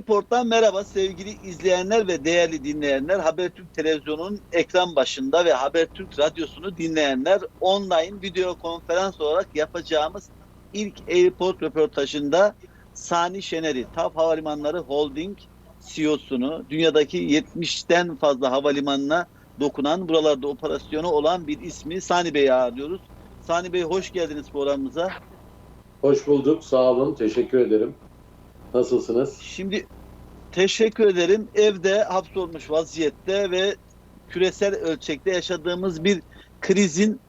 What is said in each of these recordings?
Airport'tan merhaba sevgili izleyenler ve değerli dinleyenler. Habertürk Televizyonu'nun ekran başında ve Habertürk Radyosu'nu dinleyenler online video konferans olarak yapacağımız ilk Airport röportajında Sani Şener'i, TAV Havalimanları Holding CEO'sunu, dünyadaki 70'ten fazla havalimanına dokunan, buralarda operasyonu olan bir ismi Sani Bey'i ağırlıyoruz. Sani Bey hoş geldiniz programımıza. Hoş bulduk. Sağ olun. Teşekkür ederim. Nasılsınız? Şimdi teşekkür ederim. Evde hapsolmuş vaziyette ve küresel ölçekte yaşadığımız bir krizin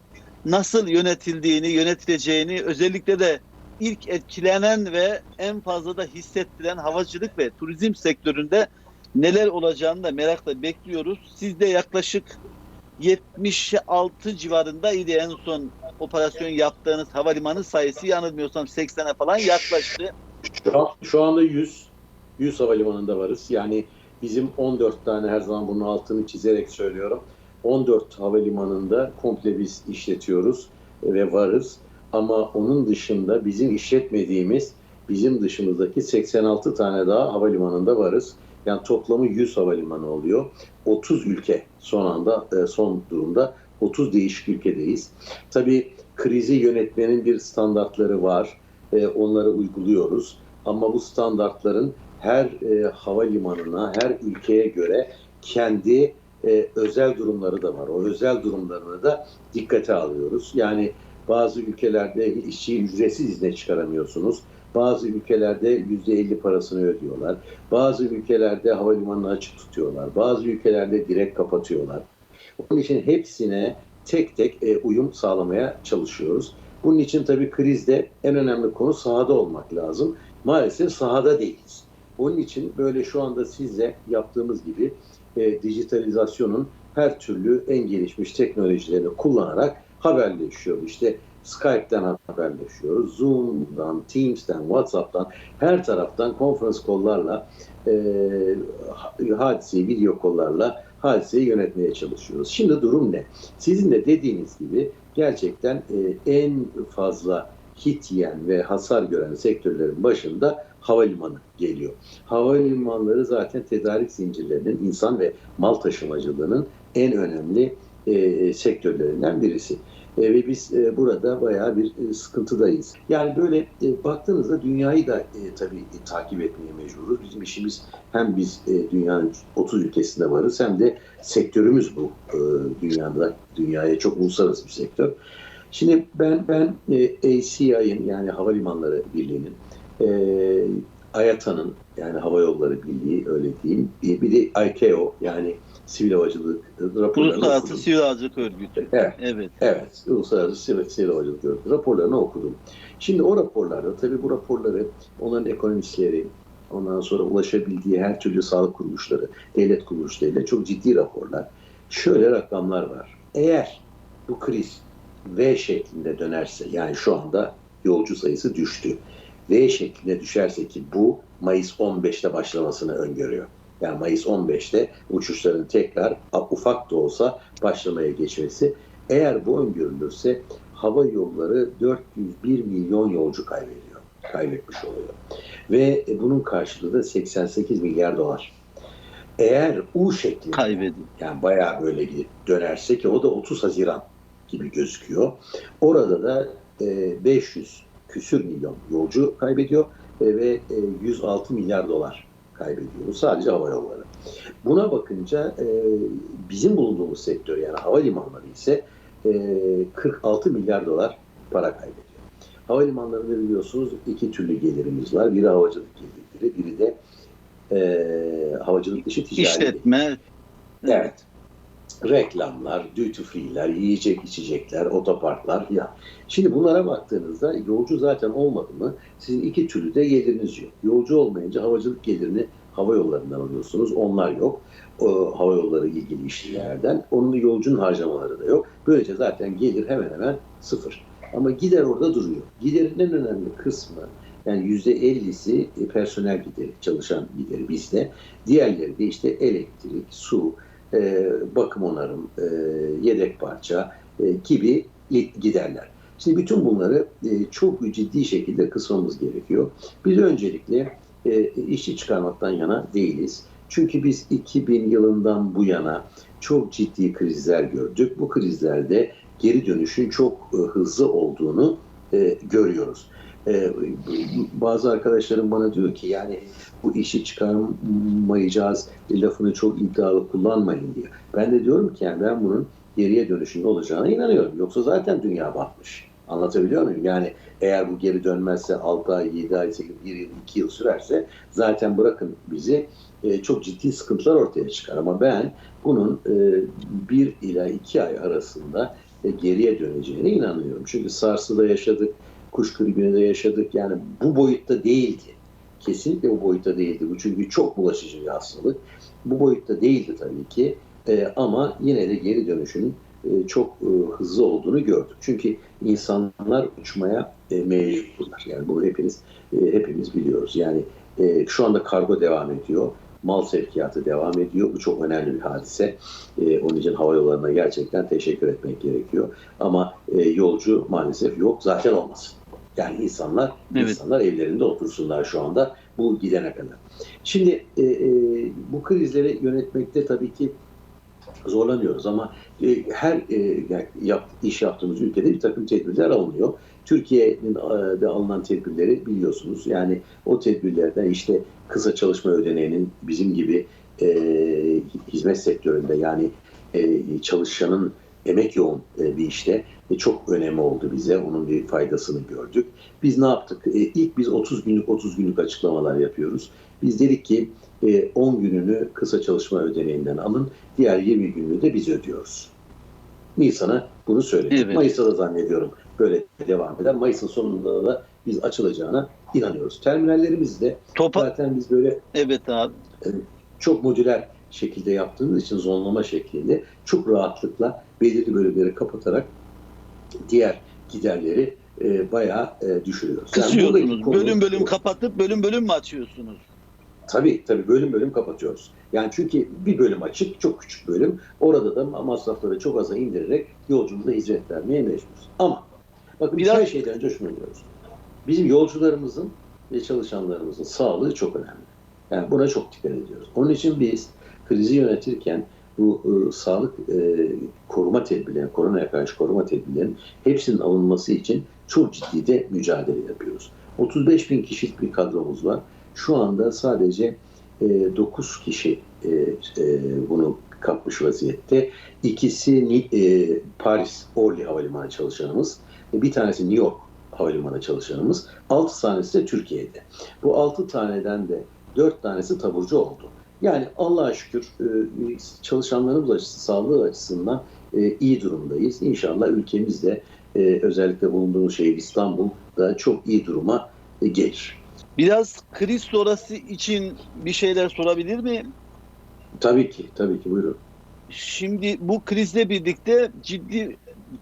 nasıl yönetildiğini, yönetileceğini, özellikle de ilk etkilenen ve en fazla da hissettiren havacılık ve turizm sektöründe neler olacağını da merakla bekliyoruz. Siz de yaklaşık 76 civarındaydı en son operasyon yaptığınız havalimanı sayısı yanılmıyorsam 80'e falan yaklaştı. Şu, şu anda 100. 100 havalimanında varız. Yani bizim 14 tane her zaman bunun altını çizerek söylüyorum. 14 havalimanında komple biz işletiyoruz ve varız. Ama onun dışında bizim işletmediğimiz bizim dışımızdaki 86 tane daha havalimanında varız. Yani toplamı 100 havalimanı oluyor. 30 ülke son anda e, son durumda 30 değişik ülkedeyiz. Tabii krizi yönetmenin bir standartları var. E, onları uyguluyoruz. Ama bu standartların her e, havalimanına, her ülkeye göre kendi e, özel durumları da var. O özel durumlarını da dikkate alıyoruz. Yani bazı ülkelerde işçiyi ücretsiz izne çıkaramıyorsunuz. Bazı ülkelerde %50 parasını ödüyorlar. Bazı ülkelerde havalimanını açık tutuyorlar. Bazı ülkelerde direkt kapatıyorlar. Onun için hepsine tek tek e, uyum sağlamaya çalışıyoruz. Bunun için tabii krizde en önemli konu sahada olmak lazım. Maalesef sahada değiliz. Onun için böyle şu anda sizle yaptığımız gibi e, dijitalizasyonun her türlü en gelişmiş teknolojilerini kullanarak haberleşiyoruz. İşte Skype'den haberleşiyoruz, Zoom'dan, Teams'ten, WhatsApp'tan, her taraftan konferans kollarla, e, hadiseyi, video kollarla hadiseyi yönetmeye çalışıyoruz. Şimdi durum ne? Sizin de dediğiniz gibi gerçekten e, en fazla hit yiyen ve hasar gören sektörlerin başında havalimanı geliyor. Havalimanları zaten tedarik zincirlerinin, insan ve mal taşımacılığının en önemli e, sektörlerinden birisi. E, ve biz e, burada bayağı bir e, sıkıntıdayız. Yani böyle e, baktığınızda dünyayı da e, tabii e, takip etmeye mecburuz. Bizim işimiz hem biz e, dünyanın 30 ülkesinde varız hem de sektörümüz bu e, dünyada dünyaya çok uluslararası bir sektör. Şimdi ben ben e, ACI'nin yani Havalimanları Birliği'nin e, IATA'nın yani Hava Yolları Birliği öyle diyeyim bir, bir de ICAO yani Sivil Havacılık raporlarını Uluslararası okudum. Sivil Havacılık Örgütü. Evet. Evet. Evet, Uluslararası Sivil, Sivil Havacılık Örgütü raporlarını okudum. Şimdi o raporlarda tabii bu raporları onların ekonomistleri, ondan sonra ulaşabildiği her türlü sağlık kuruluşları, devlet kuruluşlarıyla çok ciddi raporlar. Şöyle rakamlar var. Eğer bu kriz V şeklinde dönerse, yani şu anda yolcu sayısı düştü. V şeklinde düşerse ki bu Mayıs 15'te başlamasını öngörüyor. Yani Mayıs 15'te uçuşların tekrar ufak da olsa başlamaya geçmesi. Eğer bu öngörülürse hava yolları 401 milyon yolcu kaybediyor. Kaybetmiş oluyor. Ve bunun karşılığı da 88 milyar dolar. Eğer U şeklinde Kaybediyor. yani bayağı böyle bir dönerse ki o da 30 Haziran gibi gözüküyor. Orada da e, 500 küsür milyon yolcu kaybediyor e, ve e, 106 milyar dolar kaybediyor. Bu sadece hava yolları. Buna bakınca e, bizim bulunduğumuz sektör yani havalimanları ise e, 46 milyar dolar para kaybediyor. Havalimanlarında biliyorsunuz iki türlü gelirimiz var. Biri havacılık geliri, biri de e, havacılık dışı ticari. İşletme. Evet. Reklamlar, duty free'ler, yiyecek içecekler, otoparklar ya. Şimdi bunlara baktığınızda yolcu zaten olmadı mı sizin iki türlü de geliriniz yok. Yolcu olmayınca havacılık gelirini hava yollarından alıyorsunuz. Onlar yok. O, hava yolları ilgili işlerden. Onun yolcunun harcamaları da yok. Böylece zaten gelir hemen hemen sıfır. Ama gider orada duruyor. Giderin en önemli kısmı yani yüzde ellisi personel gideri, çalışan gideri bizde. Diğerleri de işte elektrik, su, e, bakım onarım, e, yedek parça e, gibi giderler. Şimdi bütün bunları e, çok ciddi şekilde kısmamız gerekiyor. Biz öncelikle e, işçi çıkarmaktan yana değiliz. Çünkü biz 2000 yılından bu yana çok ciddi krizler gördük. Bu krizlerde geri dönüşün çok e, hızlı olduğunu e, görüyoruz. E, bazı arkadaşlarım bana diyor ki yani bu işi çıkarmayacağız lafını çok iddialı kullanmayın diye. Ben de diyorum ki yani ben bunun geriye dönüşünde olacağına inanıyorum. Yoksa zaten dünya batmış. Anlatabiliyor muyum? Yani eğer bu geri dönmezse 6 ay, 7 ay, 8, 1 yıl, 2 yıl sürerse zaten bırakın bizi e, çok ciddi sıkıntılar ortaya çıkar. Ama ben bunun e, 1 ila 2 ay arasında e, geriye döneceğine inanıyorum. Çünkü SARS'ı yaşadık, kuş gribini yaşadık. Yani bu boyutta değildi. Kesinlikle bu boyutta değildi. Bu çünkü çok bulaşıcı bir hastalık. Bu boyutta değildi tabii ki. E, ama yine de geri dönüşün e, çok e, hızlı olduğunu gördük. Çünkü insanlar uçmaya e, mecburlar. Yani bunu hepiniz e, hepimiz biliyoruz. Yani e, şu anda kargo devam ediyor. Mal sevkiyatı devam ediyor. Bu çok önemli bir hadise. E, onun için hava yollarına gerçekten teşekkür etmek gerekiyor. Ama e, yolcu maalesef yok. Zaten olmasın. Yani insanlar Evet. insanlar evlerinde otursunlar şu anda bu gidene kadar. Şimdi e, e, bu krizleri yönetmekte tabii ki zorlanıyoruz ama e, her e, yap, iş yaptığımız ülkede bir takım tedbirler alınıyor. Türkiye'nin de alınan tedbirleri biliyorsunuz. Yani o tedbirlerden işte kısa çalışma ödeneğinin bizim gibi e, hizmet sektöründe yani e, çalışanın emek yoğun e, bir işte e, çok önemi oldu bize. Onun bir faydasını gördük. Biz ne yaptık? E, ilk biz 30 günlük 30 günlük açıklamalar yapıyoruz. Biz dedik ki e, 10 gününü kısa çalışma ödeneğinden alın. Diğer 20 gününü de biz ödüyoruz. Nisan'a bunu söyledik. Evet. Mayıs'ta da zannediyorum böyle devam eder. Mayıs'ın sonunda da biz açılacağına inanıyoruz. Terminallerimiz de Topa zaten biz böyle evet abi. çok modüler şekilde yaptığımız için zonlama şeklinde çok rahatlıkla belirli bölümleri kapatarak diğer giderleri e, bayağı e, düşürüyoruz. Yani Kısıyorsunuz. konu- Bölüm bölüm kapatıp bölüm bölüm mü açıyorsunuz? Tabii tabii bölüm bölüm kapatıyoruz. Yani çünkü bir bölüm açık, çok küçük bölüm. Orada da masrafları çok aza indirerek yolcumuza hizmet vermeye mecburuz. Ama bakın Biraz- her şeyden önce şunu diyoruz. Bizim yolcularımızın ve çalışanlarımızın sağlığı çok önemli. Yani buna çok dikkat ediyoruz. Onun için biz krizi yönetirken bu e, sağlık e, koruma tedbirleri, koronaya karşı koruma tedbirlerinin hepsinin alınması için çok ciddi de mücadele yapıyoruz. 35 bin kişilik bir kadromuz var. Şu anda sadece e, 9 kişi e, e, bunu kapmış vaziyette. İkisi e, Paris Orly Havalimanı çalışanımız, bir tanesi New York Havalimanı çalışanımız, 6 tanesi de Türkiye'de. Bu 6 taneden de 4 tanesi taburcu oldu. Yani Allah'a şükür e, çalışanlarımız açısından, sağlığı açısından e, iyi durumdayız. İnşallah ülkemiz de e, özellikle bulunduğumuz şehir İstanbul da çok iyi duruma gelir. Biraz kriz sonrası için bir şeyler sorabilir miyim? Tabii ki, tabii ki buyurun. Şimdi bu krizle birlikte ciddi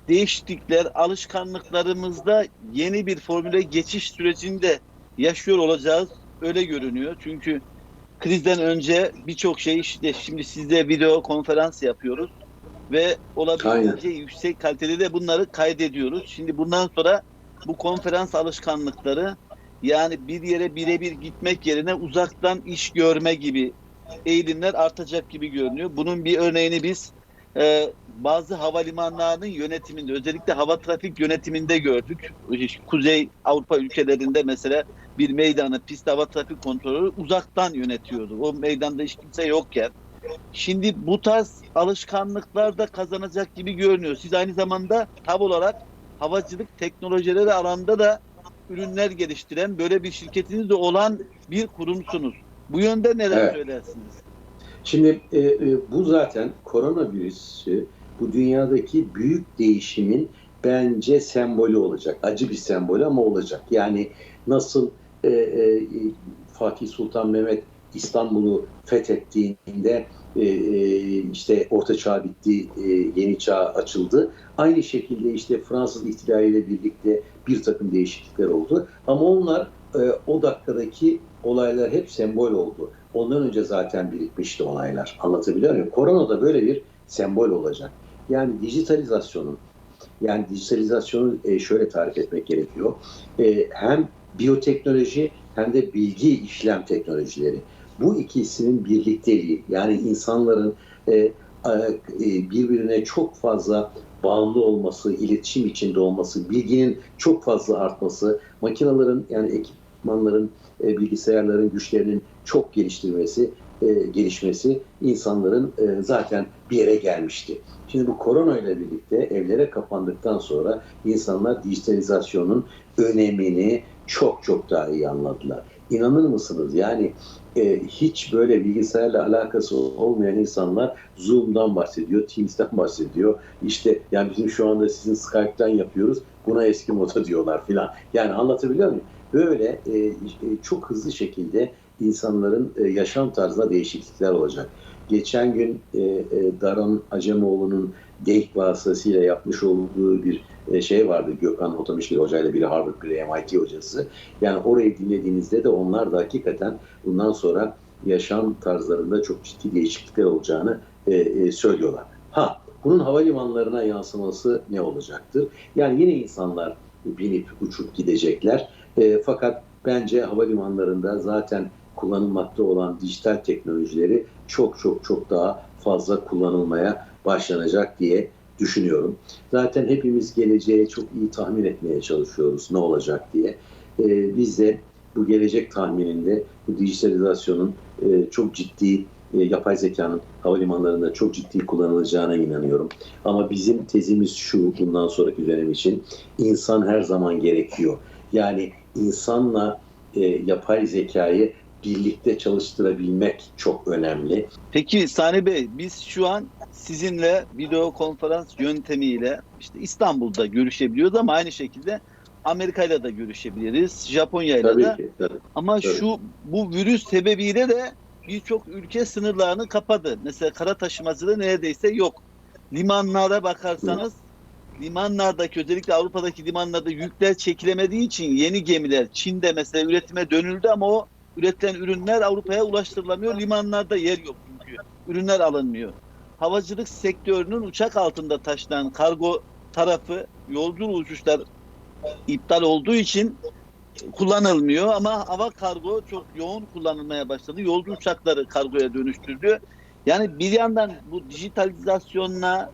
değişiklikler alışkanlıklarımızda yeni bir formüle geçiş sürecinde yaşıyor olacağız. Öyle görünüyor. Çünkü krizden önce birçok şey işte şimdi sizle video konferans yapıyoruz ve olabildiğince yüksek kalitede de bunları kaydediyoruz. Şimdi bundan sonra bu konferans alışkanlıkları yani bir yere birebir gitmek yerine uzaktan iş görme gibi eğilimler artacak gibi görünüyor. Bunun bir örneğini biz e, bazı havalimanlarının yönetiminde özellikle hava trafik yönetiminde gördük. Kuzey Avrupa ülkelerinde mesela bir meydanı pist hava trafik kontrolü uzaktan yönetiyordu. O meydanda hiç kimse yokken. Şimdi bu tarz alışkanlıklar da kazanacak gibi görünüyor. Siz aynı zamanda tab olarak havacılık teknolojileri alanda da ürünler geliştiren böyle bir şirketiniz de olan bir kurumsunuz. Bu yönde neler Evet. söylersiniz? Şimdi e, e, bu zaten koronavirüsü bu dünyadaki büyük değişimin bence sembolü olacak. Acı bir sembolü ama olacak. Yani nasıl e, e, Fatih Sultan Mehmet İstanbul'u fethettiğinde e, e, işte Orta Çağ bitti, e, Yeni Çağ açıldı. Aynı şekilde işte Fransız ihtilaliyle birlikte bir takım değişiklikler oldu. Ama onlar e, o dakikadaki olaylar hep sembol oldu. Ondan önce zaten birikmişti olaylar. Anlatabiliyor muyum? Korona da böyle bir sembol olacak. Yani dijitalizasyonun, yani dijitalizasyonu e, şöyle tarif etmek gerekiyor. E, hem biyoteknoloji hem de bilgi işlem teknolojileri. Bu ikisinin birlikteliği yani insanların e, e, birbirine çok fazla bağımlı olması, iletişim içinde olması, bilginin çok fazla artması, makinelerin yani ekipmanların, e, bilgisayarların güçlerinin çok geliştirmesi, e, gelişmesi insanların e, zaten bir yere gelmişti. Şimdi bu korona ile birlikte evlere kapandıktan sonra insanlar dijitalizasyonun önemini çok çok daha iyi anladılar. İnanır mısınız? Yani e, hiç böyle bilgisayarla alakası olmayan insanlar Zoom'dan bahsediyor, Teams'ten bahsediyor. İşte yani bizim şu anda sizin Skype'ten yapıyoruz. Buna eski moda diyorlar filan. Yani anlatabiliyor muyum? Böyle e, e, çok hızlı şekilde insanların e, yaşam tarzına değişiklikler olacak. Geçen gün e, e, Daran Acemoğlu'nun DEİK vasıtasıyla yapmış olduğu bir e, şey vardı. Gökhan Otamişli Hoca ile biri Harvard, biri MIT hocası. Yani orayı dinlediğinizde de onlar da hakikaten bundan sonra yaşam tarzlarında çok ciddi değişiklikler olacağını e, e, söylüyorlar. Ha, bunun havalimanlarına yansıması ne olacaktır? Yani yine insanlar binip uçup gidecekler. E, fakat bence havalimanlarında zaten kullanılmakta olan dijital teknolojileri çok çok çok daha fazla kullanılmaya başlanacak diye düşünüyorum. Zaten hepimiz geleceği çok iyi tahmin etmeye çalışıyoruz ne olacak diye. Ee, biz de bu gelecek tahmininde bu dijitalizasyonun e, çok ciddi e, yapay zekanın havalimanlarında çok ciddi kullanılacağına inanıyorum. Ama bizim tezimiz şu bundan sonraki dönem için insan her zaman gerekiyor. Yani insanla e, yapay zekayı birlikte çalıştırabilmek çok önemli. Peki Sani Bey biz şu an sizinle video konferans yöntemiyle işte İstanbul'da görüşebiliyoruz ama aynı şekilde Amerika'yla da görüşebiliriz, Japonya'yla Tabii da. ki. Tabii. Ama Tabii. şu bu virüs sebebiyle de birçok ülke sınırlarını kapadı. Mesela kara taşımacılığı neredeyse yok. Limanlara bakarsanız limanlardaki özellikle Avrupa'daki limanlarda yükler çekilemediği için yeni gemiler Çin'de mesela üretime dönüldü ama o üretilen ürünler Avrupa'ya ulaştırılamıyor. Limanlarda yer yok çünkü. Ürünler alınmıyor. Havacılık sektörünün uçak altında taşınan kargo tarafı yolcu uçuşlar iptal olduğu için kullanılmıyor ama hava kargo çok yoğun kullanılmaya başladı. Yolcu uçakları kargoya dönüştürülüyor. Yani bir yandan bu dijitalizasyonla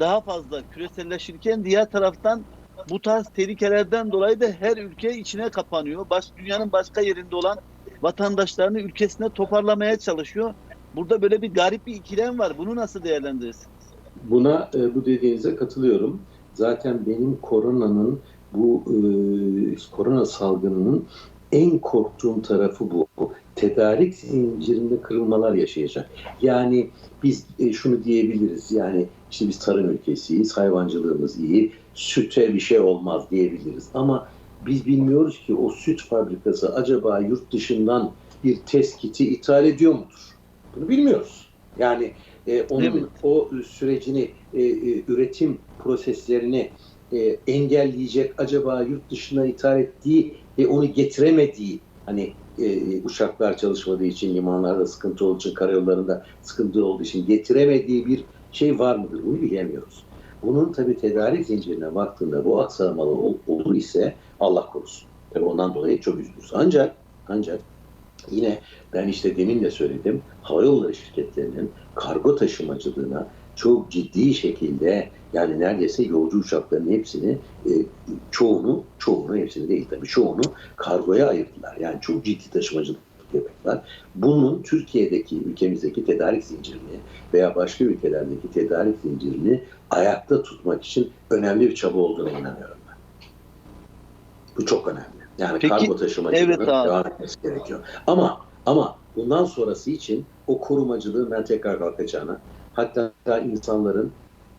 daha fazla küreselleşirken diğer taraftan bu tarz tehlikelerden dolayı da her ülke içine kapanıyor. Baş, dünyanın başka yerinde olan vatandaşlarını ülkesine toparlamaya çalışıyor. Burada böyle bir garip bir ikilem var. Bunu nasıl değerlendirirsiniz? Buna e, bu dediğinize katılıyorum. Zaten benim koronanın bu e, korona salgınının en korktuğum tarafı bu. Tedarik zincirinde kırılmalar yaşayacak. Yani biz e, şunu diyebiliriz. Yani işte biz tarım ülkesiyiz, hayvancılığımız iyi, süte bir şey olmaz diyebiliriz. Ama biz bilmiyoruz ki o süt fabrikası acaba yurt dışından bir test kiti ithal ediyor mudur? Bunu bilmiyoruz. Yani e, onun Evet. o sürecini, e, e, üretim proseslerini e, engelleyecek acaba yurt dışına ithal ettiği ve onu getiremediği hani e, uçaklar çalışmadığı için limanlarda sıkıntı olduğu için karayollarında sıkıntı olduğu için getiremediği bir şey var mıdır? Bunu bilemiyoruz. Bunun tabii tedarik zincirine baktığında bu aksamalı ol- olur ise Allah korusun. Tabii ondan dolayı çok üzülürüz. Ancak ancak yine ben işte demin de söyledim havayolları şirketlerinin kargo taşımacılığına çok ciddi şekilde yani neredeyse yolcu uçaklarının hepsini e, çoğunu çoğunu hepsini değil tabii çoğunu kargoya ayırdılar. Yani çok ciddi taşımacılık yapıyorlar. Bunun Türkiye'deki ülkemizdeki tedarik zincirini veya başka ülkelerdeki tedarik zincirini ayakta tutmak için önemli bir çaba olduğuna inanıyorum. Bu çok önemli. Yani Peki, kargo evet abi. devam etmesi gerekiyor. Ama ama bundan sonrası için o korumacılığın ben tekrar kalkacağına hatta insanların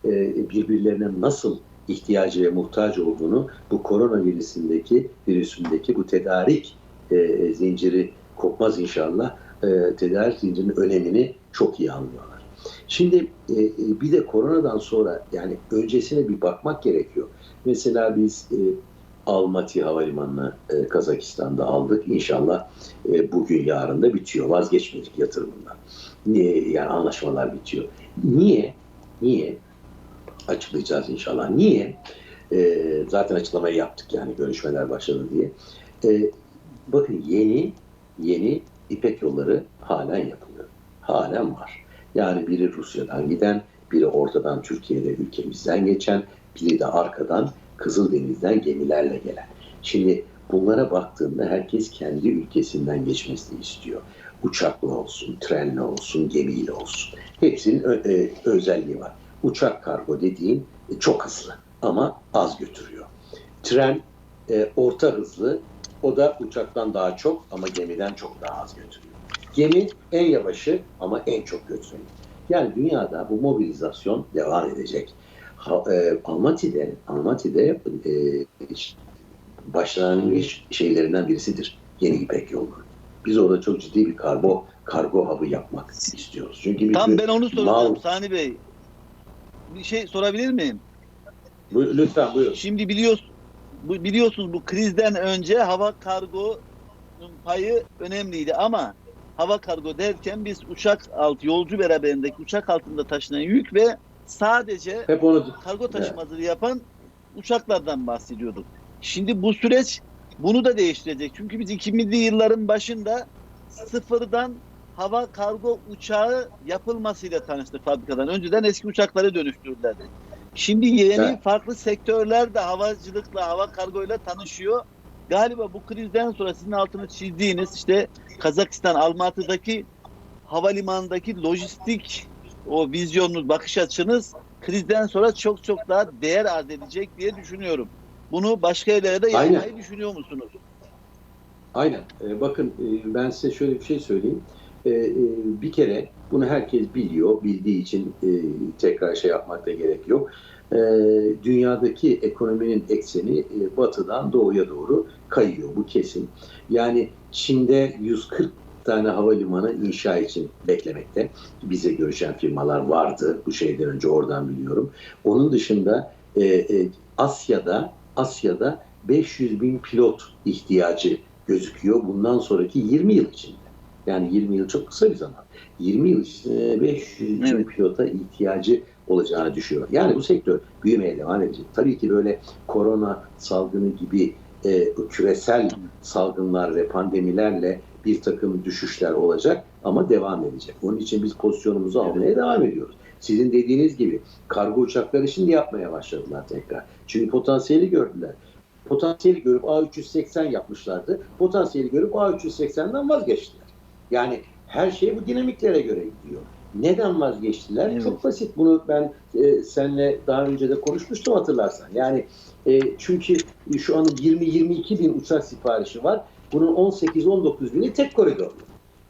e, birbirlerine nasıl ihtiyacı ve muhtaç olduğunu bu koronavirüsündeki virüsündeki bu tedarik e, zinciri kopmaz inşallah. E, tedarik zincirinin önemini çok iyi anlıyorlar. Şimdi e, bir de koronadan sonra yani öncesine bir bakmak gerekiyor. Mesela biz e, Almaty Havalimanı'nı e, Kazakistan'da aldık. İnşallah e, bugün yarın da bitiyor. Vazgeçmedik yatırımından. Niye? Yani anlaşmalar bitiyor. Niye? Niye? Açıklayacağız inşallah. Niye? E, zaten açıklamayı yaptık yani görüşmeler başladı diye. E, bakın yeni yeni İpek yolları halen yapılıyor. Halen var. Yani biri Rusya'dan giden, biri ortadan Türkiye'de ülkemizden geçen, biri de arkadan Kızıldeniz'den gemilerle gelen. Şimdi bunlara baktığında herkes kendi ülkesinden geçmesini istiyor. Uçaklı olsun, trenle olsun, gemiyle olsun. Hepsinin e, özelliği var. Uçak kargo dediğin e, çok hızlı ama az götürüyor. Tren e, orta hızlı, o da uçaktan daha çok ama gemiden çok daha az götürüyor. Gemi en yavaşı ama en çok götürüyor. Yani dünyada bu mobilizasyon devam edecek. E, Almaty'de, Almaty'de e, başlangıç şeylerinden birisidir yeni İpek yolu. Biz orada çok ciddi bir kargo kargo hub'ı yapmak istiyoruz. Çünkü Tam ben onu soracağım mal- Sani Bey. Bir şey sorabilir miyim? Bu- lütfen buyurun. Şimdi biliyorsun biliyorsunuz bu krizden önce hava kargonun payı önemliydi ama hava kargo derken biz uçak altı yolcu beraberindeki uçak altında taşınan yük ve sadece Hep onu kargo taşımacılığı yapan uçaklardan bahsediyorduk. Şimdi bu süreç bunu da değiştirecek. Çünkü biz 2000'li yılların başında sıfırdan hava kargo uçağı yapılmasıyla tanıştık fabrikadan. Önceden eski uçakları dönüştürdülerdi. Şimdi yeni Evet. farklı sektörler de havacılıkla, hava kargoyla tanışıyor. Galiba bu krizden sonra sizin altını çizdiğiniz işte Kazakistan Almatı'daki havalimanındaki lojistik o vizyonunuz, bakış açınız krizden sonra çok çok daha değer arz edecek diye düşünüyorum. Bunu başka yerlere de Aynen. yapmayı düşünüyor musunuz? Aynen. Ee, bakın e, ben size şöyle bir şey söyleyeyim. Ee, e, bir kere bunu herkes biliyor. Bildiği için e, tekrar şey yapmakta gerek yok. Ee, dünyadaki ekonominin ekseni e, batıdan doğuya doğru kayıyor. Bu kesin. Yani Çin'de 140 tane havalimanı inşa için beklemekte. Bize görüşen firmalar vardı. Bu şeyden önce oradan biliyorum. Onun dışında e, e, Asya'da Asya'da 500 bin pilot ihtiyacı gözüküyor bundan sonraki 20 yıl içinde. Yani 20 yıl çok kısa bir zaman. 20 yıl içinde 500 bin Evet. pilota ihtiyacı olacağını düşünüyor. Yani bu sektör büyümeye devam edecek. Tabii ki böyle korona salgını gibi e, küresel salgınlar ve pandemilerle bir takım düşüşler olacak ama devam edecek. Onun için biz pozisyonumuzu almaya devam ediyoruz. Sizin dediğiniz gibi kargo uçakları şimdi yapmaya başladılar tekrar. Çünkü potansiyeli gördüler potansiyeli görüp A380 yapmışlardı. Potansiyeli görüp A380'den vazgeçtiler. Yani her şey bu dinamiklere göre gidiyor. Neden vazgeçtiler? Evet. Çok basit. Bunu ben e, seninle daha önce de konuşmuştum hatırlarsan. Yani e, çünkü şu anda 20-22 bin uçak siparişi var. Bunun 18-19 bini tek koridorlu.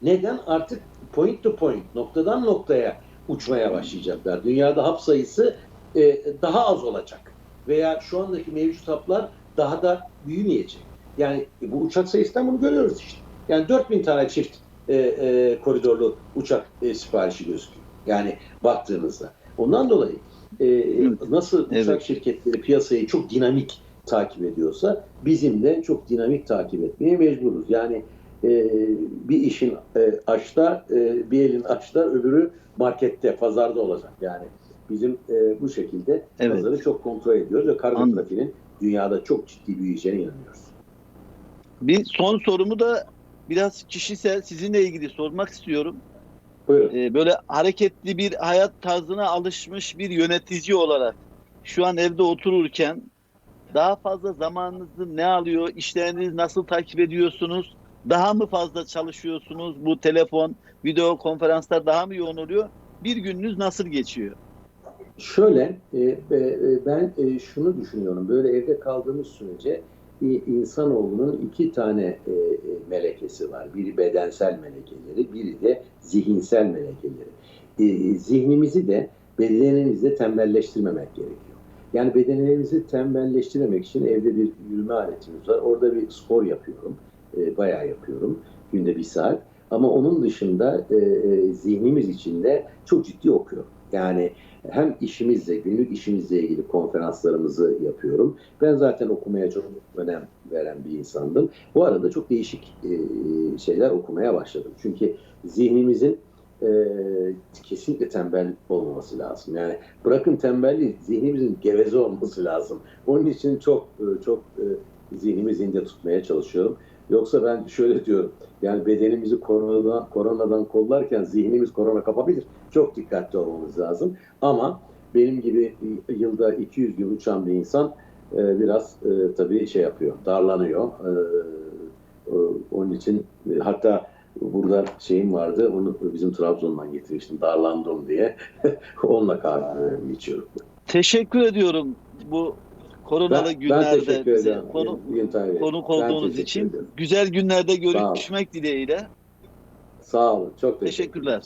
Neden? Artık point to point, noktadan noktaya uçmaya başlayacaklar. Dünyada hap sayısı e, daha az olacak. Veya şu andaki mevcut haplar daha da büyümeyecek. Yani bu uçak sayısından bunu görüyoruz işte. Yani 4000 tane çift e, e, koridorlu uçak e, siparişi gözüküyor. Yani baktığınızda. Ondan dolayı e, nasıl uçak Evet. şirketleri piyasayı çok dinamik takip ediyorsa bizim de çok dinamik takip etmeye mecburuz. Yani e, bir işin e, açta, e, bir elin açta, öbürü markette, pazarda olacak. Yani bizim e, bu şekilde Evet. pazarı çok kontrol ediyoruz ve kargo trafiğinin dünyada çok ciddi büyüyeceğine inanıyoruz. Bir son sorumu da biraz kişisel sizinle ilgili sormak istiyorum. Buyurun. Ee, böyle hareketli bir hayat tarzına alışmış bir yönetici olarak şu an evde otururken daha fazla zamanınızı ne alıyor? İşlerinizi nasıl takip ediyorsunuz? Daha mı fazla çalışıyorsunuz? Bu telefon, video konferanslar daha mı yoğun oluyor? Bir gününüz nasıl geçiyor? Şöyle, e, e, ben e, şunu düşünüyorum. Böyle evde kaldığımız sürece insanoğlunun iki tane e, e, melekesi var. Biri bedensel melekeleri, biri de zihinsel melekeleri. E, zihnimizi de bedenimizi de tembelleştirmemek gerekiyor. Yani bedenlerimizi tembelleştirmemek için evde bir yürüme aletimiz var. Orada bir spor yapıyorum. E, bayağı yapıyorum. Günde bir saat. Ama onun dışında e, e, zihnimiz için de çok ciddi okuyorum. Yani hem işimizle, günlük işimizle ilgili konferanslarımızı yapıyorum. Ben zaten okumaya çok önem veren bir insandım. Bu arada çok değişik e, şeyler okumaya başladım. Çünkü zihnimizin e, kesinlikle tembel olmaması lazım. Yani bırakın tembelliği, zihnimizin geveze olması lazım. Onun için çok e, çok e, zihnimi zinde tutmaya çalışıyorum. Yoksa ben şöyle diyorum. Yani bedenimizi koronadan, koronadan kollarken zihnimiz korona kapabilir. Çok dikkatli olmamız lazım. Ama benim gibi yılda 200 yıl uçan bir insan e, biraz e, tabii şey yapıyor, darlanıyor. E, e, onun için e, hatta burada şeyim vardı, onu bizim Trabzon'dan getirmiştim, darlandım diye. Onunla kahve içiyorum. Teşekkür ediyorum bu koronalı Ben, ben günlerde teşekkür bize konu, konuk Ben olduğunuz için. ederim. Güzel günlerde görüşmek dileğiyle. Sağ olun. Çok teşekkür Teşekkürler.